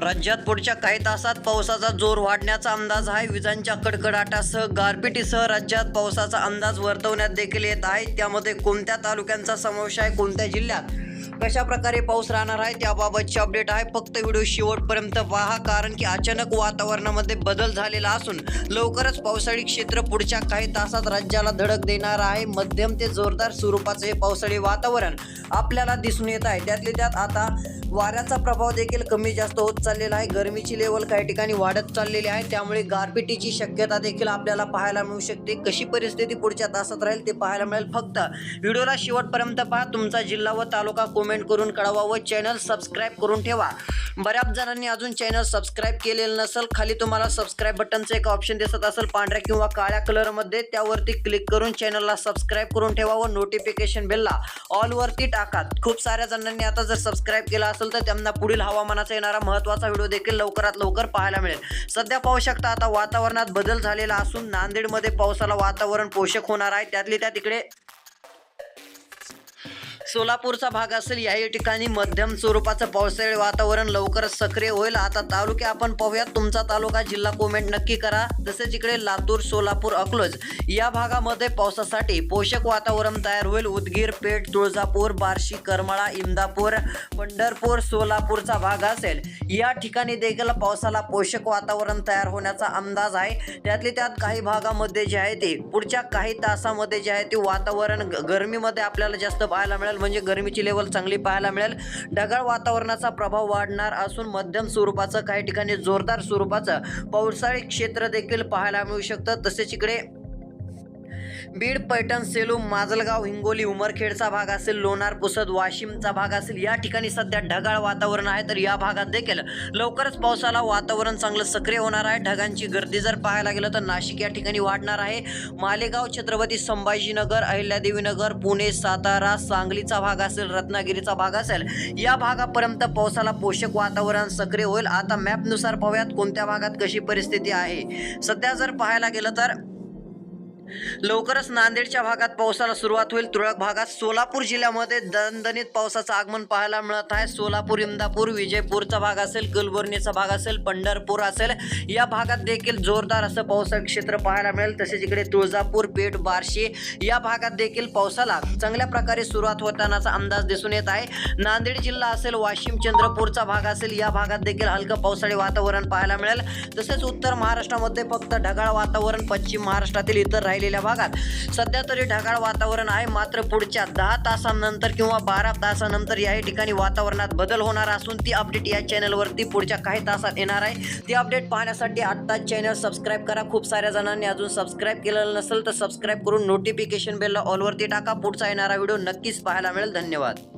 राज्यात पुढच्या काही तासात पावसाचा जोर वाढण्याचा अंदाज आहे. विजांच्या कडकडाटासह गारपिटीसह राज्यात पावसाचा अंदाज वर्तवण्यात देखील येत आहे. त्यामध्ये कोणत्या तालुक्यांचा समावेश आहे कोणत्या जिल्ह्यात? कशा प्रकारे पाऊस राहणार आहे त्याबाबतची अपडेट आहे. फक्त व्हिडिओ शेवटपर्यंत पहा कारण की अचानक वातावरणामध्ये बदल झालेला असून लवकरच पावसाळी क्षेत्र पुढच्या काही तासात राज्याला धडक देणार आहे. मध्यम ते जोरदार स्वरूपाचे हे पावसाळी वातावरण आपल्याला दिसून येत आहे. त्यातले त्यात आता वाऱ्याचा प्रभाव देखील कमी जास्त होत चाललेला आहे. गरमीची लेवल काही ठिकाणी वाढत चाललेली आहे. त्यामुळे गारपिटीची शक्यता देखील आपल्याला पाहायला मिळू शकते. कशी परिस्थिती पुढच्या तासात राहील ते पाहायला मिळेल. फक्त व्हिडिओला शेवटपर्यंत पहा. तुमचा जिल्हा व तालुका कमेंट करून कळवा व चॅनल सबस्क्राईब करून ठेवा. बऱ्याच जणांनी अजून चॅनल सबस्क्राईब केलेलं नसेल खाली तुम्हाला सबस्क्राईब बटनचं एक ऑप्शन दिसत असेल पांढऱ्या किंवा काळ्या कलरमध्ये त्यावरती क्लिक करून चॅनलला सबस्क्राईब करून ठेवा व नोटिफिकेशन बेलला ऑलवरती टाका. खूप साऱ्या जणांनी आता जर सबस्क्राईब केला असेल तर त्यांना पुढील हवामानाचा येणारा महत्त्वाचा व्हिडिओ देखील लवकरात लवकर पाहायला मिळेल. सध्या पाहू शकता आता वातावरणात बदल झालेला असून नांदेडमध्ये पावसाला वातावरण पोषक होणार आहे. त्यातली त्या तिकडे सोलापूरचा भाग असेल याही ठिकाणी मध्यम स्वरूपाचं पावसाळी वातावरण लवकरच सक्रिय होईल. आता तालुके आपण पाहूयात. तुमचा तालुका जिल्हा कोमेंट नक्की करा. तसेच इकडे लातूर सोलापूर अकलोज या भागामध्ये पावसासाठी पोषक वातावरण तयार होईल. उदगीर पेठ तुळजापूर बार्शी करमाळा इंदापूर पंढरपूर सोलापूरचा भाग असेल. या ठिकाणी देखील पावसाला पोषक वातावरण तयार होण्याचा अंदाज आहे. त्यातले त्यात काही भागामध्ये जे आहे ते पुढच्या काही तासामध्ये जे आहे ते वातावरण ग- गरमीमध्ये आपल्याला जास्त पाहायला मिळेल. म्हणजे गरमीची लेवल चांगली पाहायला मिळेल. ढगाळ वातावरणाचा प्रभाव वाढणार असून मध्यम स्वरूपाचं काही ठिकाणी जोरदार स्वरूपाचं पावसाळी क्षेत्र देखील पाहायला मिळू शकतं. तसेच इकडे बीड पैठण सेलू माजलगाव हिंगोली उमरखेडचा भाग असेल लोणार पुसद वाशिमचा भाग असेल या ठिकाणी सध्या ढगाळ वातावरण आहे तर या भागात देखील लवकरच पावसाला वातावरण चांगलं सक्रिय होणार आहे. ढगांची गर्दी जर पाहायला गेलं तर नाशिक या ठिकाणी वाढणार आहे. मालेगाव छत्रपती संभाजीनगर अहिल्यादेवीनगर पुणे सातारा सांगलीचा भाग असेल रत्नागिरीचा भाग असेल या भागापर्यंत पावसाला पोषक वातावरण सक्रिय होईल. आता मॅपनुसार पाहूयात कोणत्या भागात कशी परिस्थिती आहे. सध्या जर पाहायला गेलं तर लवकरच नांदेडच्या भागात पावसाला सुरुवात होईल. तुरळक भागात सोलापूर जिल्ह्यामध्ये दणदणीत पावसाचं आगमन पाहायला मिळत आहे. सोलापूर इंदापूर विजयपूरचा भाग असेल कुलबर्णीचा भाग असेल पंढरपूर असेल या भागात देखील जोरदार असं पावसाचं क्षेत्र पाहायला मिळेल. तसेच इकडे तुळजापूर पेठ बार्शी या भागात देखील पावसाला चांगल्या प्रकारे सुरुवात होतानाचा अंदाज दिसून येत आहे. नांदेड जिल्हा असेल वाशिम चंद्रपूरचा भाग असेल या भागात देखील हलकं पावसाळी वातावरण पाहायला मिळेल. तसेच उत्तर महाराष्ट्रामध्ये फक्त ढगाळ वातावरण पश्चिम महाराष्ट्रातील इतर राहिलेल्या भागात. सध्या तरी ढगाळ वातावरण आहे. मात्र पुढच्या दहा तासांनंतर किंवा बारा तासानंतर याही ठिकाणी वातावरणात बदल होणार असून ती अपडेट या चॅनलवरती पुढच्या काही तासात येणार आहे. ती अपडेट पाहण्यासाठी आत्ताच चॅनल सबस्क्राईब करा. खूप साऱ्या जणांनी अजून सबस्क्राईब केलेलं नसेल तर सबस्क्राईब करून नोटिफिकेशन बेलला ऑलवरती टाका. पुढचा येणारा व्हिडिओ नक्कीच पाहायला मिळेल. धन्यवाद.